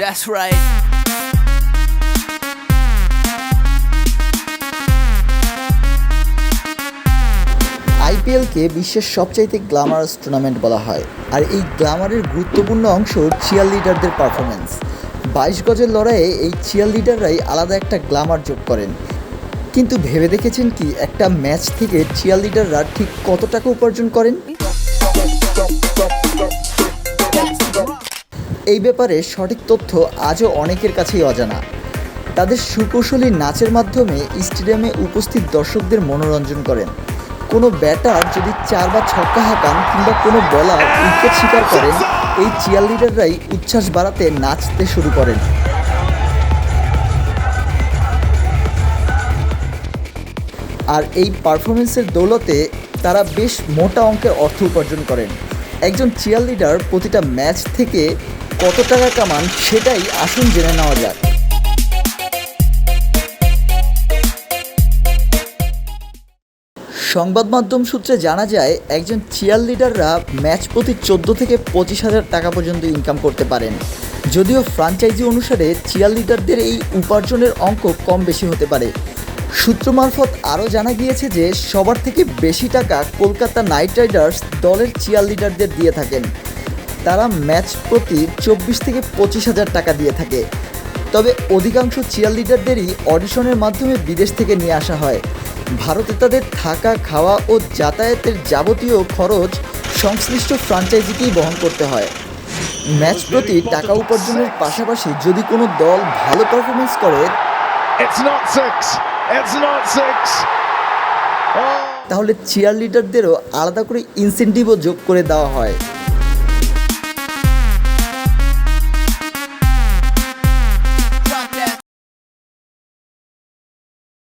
That's right. আইপিএলকে বিশ্বের সবচাইতে glamorous tournament বলা হয়, আর এই গ্ল্যামারের গুরুত্বপূর্ণ অংশ চিয়ার লিডারদের পারফরমেন্স বাইশ গজের লড়াইয়ে এই চিয়ার লিডাররাই আলাদা একটা গ্ল্যামার যোগ করেন। কিন্তু ভেবে দেখেছেন কি, একটা ম্যাচ থেকে চিয়ার লিডাররা ঠিক কত টাকা উপার্জন করেন? এই ব্যাপারে সঠিক তথ্য আজও অনেকের কাছেই অজানা। তাদের সুকৌশলী নাচের মাধ্যমে স্টেডিয়ামে উপস্থিত দর্শকদের মনোরঞ্জন করেন। কোনো ব্যাটার যদি চার বা ছক্কা হাঁকান কিংবা কোনো বলার উইকেট শিকার করেন, এই চিয়ার লিডাররাই উচ্ছ্বাস বাড়াতে নাচতে শুরু করেন। আর এই পারফরমেন্সের দৌলতে তারা বেশ মোটা অঙ্কের অর্থ উপার্জন করেন। একজন চিয়ার লিডার প্রতিটা ম্যাচ থেকে কত টাকা কামান সেটাই আসুন জেনে নেওয়া যাক। সংবাদ মাধ্যম সূত্রে জানা যায়, একজন চিয়ার লিডাররা ম্যাচ প্রতি চোদ্দ থেকে পঁচিশ হাজার টাকা পর্যন্ত ইনকাম করতে পারেন। যদিও ফ্রাঞ্চাইজি অনুসারে চিয়ার লিডারদের এই উপার্জনের অঙ্ক কম বেশি হতে পারে। সূত্র মারফত আরও জানা গিয়েছে যে, সবার থেকে বেশি টাকা কলকাতা নাইট রাইডার্স দলের চিয়ার লিডারদের দিয়ে থাকেন। তারা ম্যাচ প্রতি চব্বিশ থেকে পঁচিশ হাজার টাকা দিয়ে থাকে। তবে অধিকাংশ চিয়ার লিডারদেরই অডিশনের মাধ্যমে বিদেশ থেকে নিয়ে আসা হয়। ভারতে তাদের থাকা খাওয়া ও যাতায়াতের যাবতীয় খরচ সংশ্লিষ্ট ফ্রাঞ্চাইজিকেই বহন করতে হয়। ম্যাচ প্রতি টাকা উপার্জনের পাশাপাশি যদি কোনো দল ভালো পারফরমেন্স করে. তাহলে চিয়ার লিডারদেরও আলাদা করে ইনসেন্টিভও যোগ করে দেওয়া হয়।